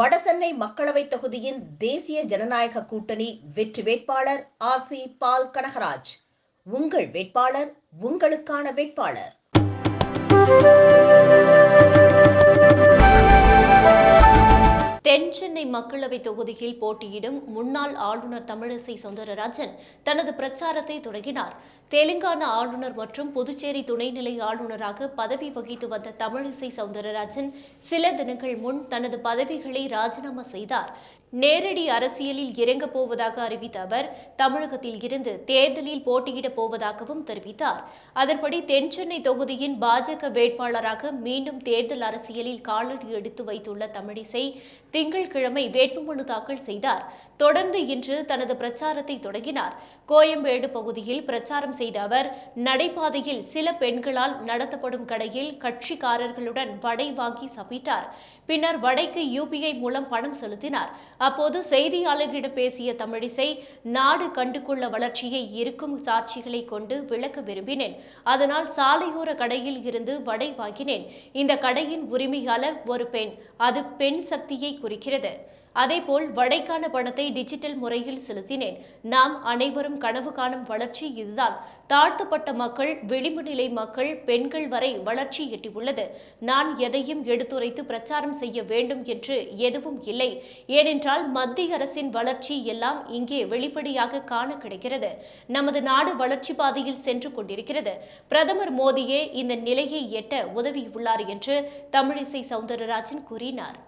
வடசென்னை மக்களவை தொகுதியின் தேசிய ஜனநாயக கூட்டணி வெற்றி வேட்பாளர் ஆர் சி பால் கனகராஜ். உங்கள் வேட்பாளர் உங்களுக்கான வேட்பாளர். தென்சென்னை மக்களவை தொகுதியில் போட்டியிடும் முன்னாள் ஆளுநர் தமிழிசை சவுந்தரராஜன் தனது பிரச்சாரத்தை தொடங்கினார். தெலுங்கானா ஆளுநர் மற்றும் புதுச்சேரி துணைநிலை ஆளுநராக பதவி வகித்து வந்த தமிழிசை சவுந்தரராஜன் சில தினங்கள் முன் தனது பதவிகளை ராஜினாமா செய்தார். நேரடி அரசியலில் இறங்கப் போவதாக அறிவித்த அவர் தமிழகத்தில் இருந்து தேர்தலில் போட்டியிடப் போவதாகவும் தெரிவித்தார். அதன்படி தென்சென்னை தொகுதியின் பாஜக வேட்பாளராக மீண்டும் தேர்தல் அரசியலில் காலடி எடுத்து வைத்துள்ள தமிழிசை திங்கள் திங்கட்கிழமை வேட்புமனு தாக்கல் செய்தார். தொடர்ந்து இன்று தனது பிரச்சாரத்தை தொடங்கினார். கோயம்பேடு பகுதியில் பிரச்சாரம் செய்த அவர் நடைபாதையில் சில பெண்களால் நடத்தப்படும் கடையில் கட்சிக்காரர்களுடன் வடை வாங்கி சாப்பிட்டார் பின்னர் வடைக்கு யூபிஐ மூலம் பணம் செலுத்தினார். அப்போது செய்தியாளர்களிடம் பேசிய தமிழிசை நாடு கண்டுகொள்ள வளர்ச்சியை இருக்கும் சாட்சிகளை கொண்டு விளக்க விரும்பினேன். அதனால் சாலையோர கடையில் இருந்து வடை வாங்கினேன். இந்த கடையின் உரிமையாளர் ஒரு பெண். அது பெண் சக்தியை குறிக்கிறது. அதேபோல் வடைக்கான பணத்தை டிஜிட்டல் முறையில் செலுத்தினேன். நாம் அனைவரும் கனவு காணும் வளர்ச்சி இதுதான். தாழ்த்தப்பட்ட மக்கள் விளிம்பு நிலை மக்கள் பெண்கள் வரை வளர்ச்சி எட்டியுள்ளது. நான் எதையும் எடுத்துரைத்து பிரச்சாரம் செய்ய வேண்டும் என்று எதுவும் இல்லை. ஏனென்றால் மத்திய அரசின் வளர்ச்சி எல்லாம் இங்கே வெளிப்படையாக காண கிடைக்கிறது. நமது நாடு வளர்ச்சி பாதையில் சென்று கொண்டிருக்கிறது. பிரதமர் மோடியே இந்த நிலையை எட்ட உதவியுள்ளார் என்று தமிழிசை சவுந்தரராஜன் கூறினார்.